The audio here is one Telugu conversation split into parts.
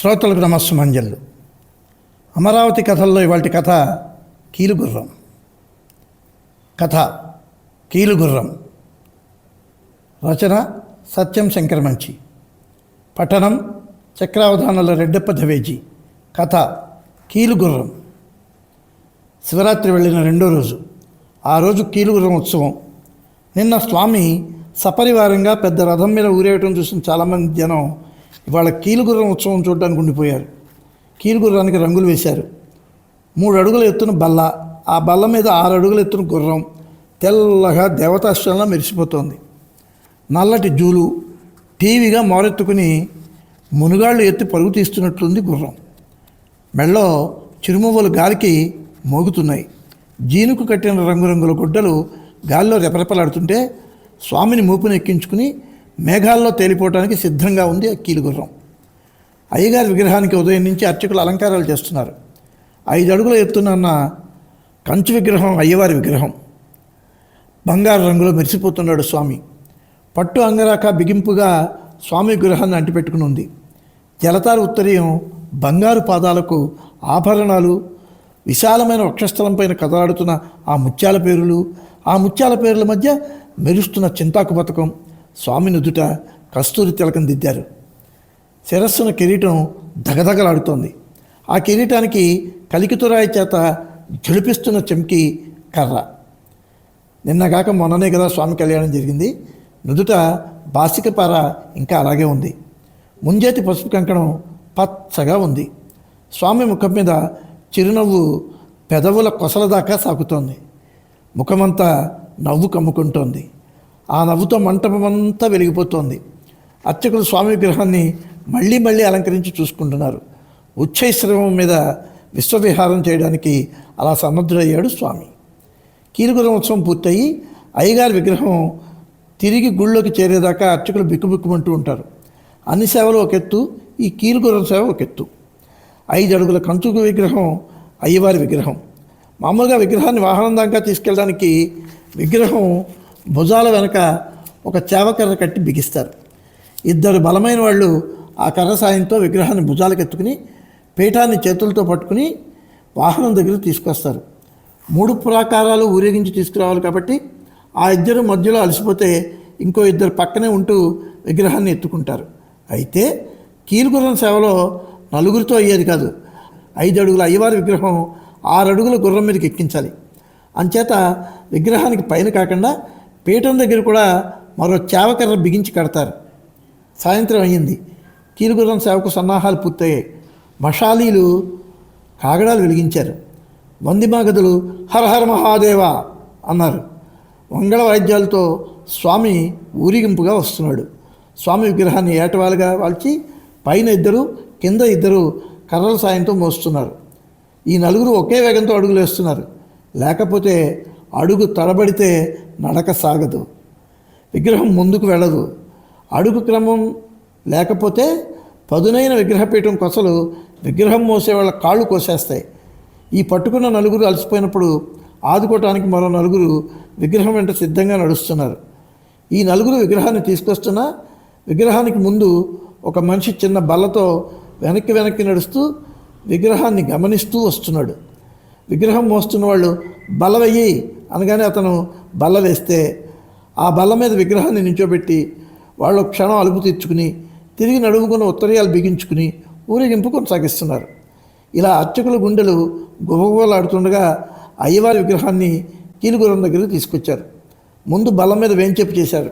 శ్రోతలకు నమస్సుమంజల్లు అమరావతి కథల్లో ఇవాటి కథ కీలుగుర్రం. కథ కీలుగుర్రం. రచన సత్యం శంకర్ మంచి పఠనం చక్రావధానాల రెడ్డప్ప దవేజీ కథ కీలుగుర్రం. శివరాత్రి వెళ్ళిన రెండో రోజు. ఆ రోజు కీలుగుర్రం ఉత్సవం. నిన్న స్వామి సపరివారంగా పెద్ద రథం మీద ఊరేయటం చూసిన చాలామంది జనం ఇవాళ కీలుగుర్రం ఉత్సవం చూడడానికి ఉండిపోయారు. కీలుగుర్రానికి రంగులు వేశారు. మూడు అడుగుల ఎత్తున బల్ల ఆ బల్ల మీద ఆరు అడుగుల ఎత్తున గుర్రం తెల్లగా దేవతాశ్రంలా మెరిసిపోతోంది. నల్లటి జూలు టీవీగా మోరెత్తుకుని మునుగాళ్ళు ఎత్తి పరుగు తీస్తున్నట్లుంది గుర్రం. మెళ్ళో చిరుమువ్వలు గాలికి మోగుతున్నాయి. జీనుకు కట్టిన రంగురంగుల గుడ్డలు గాల్లో రెపరెపలాడుతుంటే స్వామిని మూపుని ఎక్కించుకుని మేఘాల్లో తేలిపోవడానికి సిద్ధంగా ఉంది అక్కీలు కీలుగుర్రం అయ్యగారి విగ్రహానికి ఉదయం నుంచి అర్చకులు అలంకారాలు చేస్తున్నారు. ఐదు అడుగుల ఎత్తున్న కంచు విగ్రహం అయ్యవారి విగ్రహం. బంగారు రంగులో మెరిసిపోతున్నాడు స్వామి. పట్టు అంగరాక బిగింపుగా స్వామి గృహాన్ని అంటిపెట్టుకుని ఉంది. జలతారు ఉత్తరీయం బంగారు పాదాలకు ఆభరణాలు విశాలమైన వక్షస్థలం పైన కదలాడుతున్న ఆ ముత్యాల పేరులు ఆ ముత్యాల పేర్ల మధ్య మెరుస్తున్న చింతాకు పథకం స్వామి నుదుట కస్తూరి తిలకం దిద్దారు. శిరస్సున కిరీటం దగదగలాడుతోంది. ఆ కిరీటానికి కలికితురాయి చేత జుడిపిస్తున్న చెంకి కర్ర. నిన్నగాక మొన్ననే కదా స్వామి కళ్యాణం జరిగింది. నుదుట బాసికపార ఇంకా అలాగే ఉంది. ముంజేతి పసుపు కంకణం పచ్చగా ఉంది. స్వామి ముఖం మీద చిరునవ్వు పెదవుల కొసల దాకా సాగుతోంది ముఖమంతా నవ్వు కమ్ముకుంటోంది. ఆ నవ్వుతో మంటపమంతా వెలిగిపోతోంది. అర్చకులు స్వామి విగ్రహాన్ని మళ్ళీ మళ్ళీ అలంకరించి చూసుకుంటున్నారు. ఉచ్చైశ్రవం మీద విశ్వవిహారం చేయడానికి అలా సన్నద్ధుడయ్యాడు స్వామి. కీలుగురం ఉత్సవం పూర్తయి అయ్యగారి విగ్రహం తిరిగి గుళ్ళోకి చేరేదాకా అర్చకులు బిక్కుబిక్కుమంటూ ఉంటారు. అన్ని సేవలు ఒక ఎత్తు ఈ కీలుగుర్రం సేవ ఒక ఎత్తు ఐదు అడుగుల కంచుకు విగ్రహం అయ్యవారి విగ్రహం. మామూలుగా విగ్రహాన్ని వాహనం దాకా తీసుకెళ్ళడానికి విగ్రహం భుజాల వెనక ఒక చేవకర్ర కట్టి బిగిస్తారు. ఇద్దరు బలమైన వాళ్ళు ఆ కర్ర సాయంతో విగ్రహాన్ని భుజాలకు ఎత్తుకుని పీఠాన్ని చేతులతో పట్టుకుని వాహనం దగ్గర తీసుకొస్తారు. మూడు ప్రాకారాలు ఊరేగించి తీసుకురావాలి కాబట్టి ఆ ఇద్దరు మధ్యలో అలసిపోతే ఇంకో ఇద్దరు పక్కనే ఉంటూ విగ్రహాన్ని ఎత్తుకుంటారు. అయితే కీలుగుర్రం సేవలో నలుగురితో అయ్యేది కాదు. ఐదు అడుగుల అయ్యవారి విగ్రహం ఆరు అడుగుల గుర్రం మీదకి ఎక్కించాలి. అంచేత విగ్రహానికి పైన కాకుండా పీఠం దగ్గర కూడా మరో చావకర్ర బిగించి కడతారు. సాయంత్రం అయ్యింది. కీలుగుర్రం సేవకు సన్నాహాలు పూర్తయ్యాయి. మషాలీలు కాగడాలు వెలిగించారు. వందిమాగదులు హర హర మహాదేవ అన్నారు. వంగళ వాయిద్యాలతో స్వామి ఊరిగింపుగా వస్తున్నాడు. స్వామి విగ్రహాన్ని ఏటవాలుగా వాల్చి పైన ఇద్దరు కింద ఇద్దరు కర్రల సాయంతో మోస్తున్నారు. ఈ నలుగురు ఒకే వేగంతో అడుగులు వేస్తున్నారు. లేకపోతే అడుగు తడబడితే నడక సాగదు. విగ్రహం ముందుకు వెళ్ళదు. అడుగు క్రమం లేకపోతే పదునైన విగ్రహపీఠం కొసలు విగ్రహం మోసే వాళ్ళ కాళ్ళు కోసేస్తాయి. ఈ పట్టుకున్న నలుగురు అలసిపోయినప్పుడు ఆదుకోవటానికి మరో నలుగురు విగ్రహం వెంట సిద్ధంగా నడుస్తున్నారు. ఈ నలుగురు విగ్రహాన్ని తీసుకొస్తున్నా విగ్రహానికి ముందు ఒక మనిషి చిన్న బల్లతో వెనక్కి వెనక్కి నడుస్తూ విగ్రహాన్ని గమనిస్తూ వస్తున్నాడు. విగ్రహం మోస్తున్న వాళ్ళు బల్ల వెయ్యి! అనగానే అతను బల్ల వేస్తే ఆ బల్ల మీద విగ్రహాన్ని నించోబెట్టి వాళ్ళు క్షణం అలుపు తీర్చుకుని తిరిగి నడుముకున్న ఉత్తరీయాలు బిగించుకుని ఊరేగింపు కొనసాగిస్తున్నారు. ఇలా అర్చకుల గుండెలు గుబగుబలాడుతుండగా అయ్యవారి విగ్రహాన్ని కీలుగుర్రం దగ్గరికి తీసుకొచ్చారు. ముందు బల్ల మీద వేంచెప్పు చేశారు.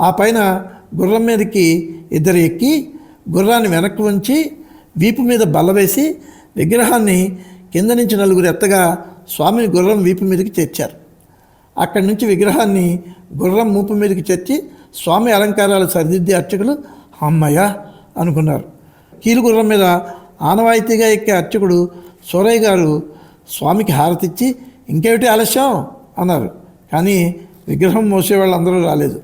ఆ పైన గుర్రం మీదకి ఇద్దరు ఎక్కి గుర్రాన్ని వెనక్కి ఉంచి వీపు మీద బల్ల వేసి విగ్రహాన్ని కింద నుంచి నలుగురు ఎత్తగా స్వామిని గుర్రం వీపు మీదకి చేర్చారు. అక్కడి నుంచి విగ్రహాన్ని గుర్రం మూపు మీదకి చేర్చి స్వామి అలంకారాలు సరిదిద్దే అర్చకులు అమ్మయ్య అనుకున్నారు. కీలుగుర్రం మీద ఆనవాయితీగా ఎక్కే అర్చకుడు సూరయ్య గారు స్వామికి హారతిచ్చి ఇంకేమిటి ఆలస్యం? అన్నారు. కానీ విగ్రహం మోసే వాళ్ళందరూ రాలేదు.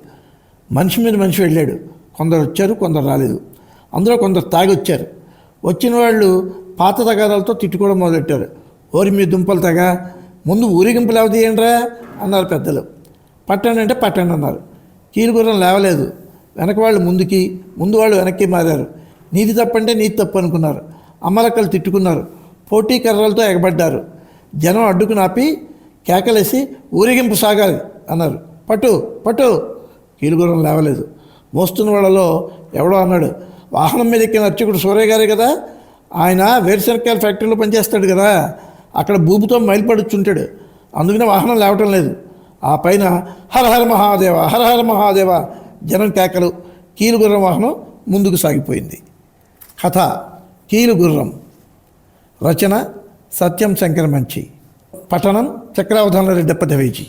మనిషి మీద మనిషి వెళ్ళాడు. కొందరు వచ్చారు కొందరు రాలేదు. అందులో కొందరు తాగి వచ్చారు. వచ్చిన వాళ్ళు పాత తగాదాలతో తిట్టుకోవడం మొదలెట్టారు. ఓరి మీ దుంపలు తగ ముందు ఊరేగింపు లేవదీయండిరా అన్నారు పెద్దలు. పట్టండి అంటే పట్టండి అన్నారు. కీలుగుర్రం లేవలేదు. వెనక వాళ్ళు ముందుకి ముందు వాళ్ళు వెనక్కి మారారు. నీది తప్పంటే నీది తప్పు అనుకున్నారు. అమ్మలక్కలు తిట్టుకున్నారు. పోటీ కర్రలతో ఎగబడ్డారు. జనం అడ్డుకు నాపి కేకలేసి ఊరేగింపు సాగాలి అన్నారు. పట్టు పట్టు. కీలుగుర్రం లేవలేదు. మోస్తున్న వాళ్ళలో ఎవడో అన్నాడు వాహనం మీద ఎక్కిన అర్చకుడు సూర్య గారే కదా? ఆయన వేరుశనక్కాయల ఫ్యాక్టరీలో పనిచేస్తాడు కదా? అక్కడ భూమితో మైలుపడుచుంటాడు. అందుకనే వాహనం లేవటం లేదు. ఆ పైన హరహర మహాదేవ హరహర మహాదేవ జనం కేకలు. కీలుగుర్రం వాహనం ముందుకు సాగిపోయింది. కథ కీలుగుర్రం. రచన సత్యం శంకర్ మంచి. పఠనం చక్రావధాన రెడ్డప్ప దవేజీ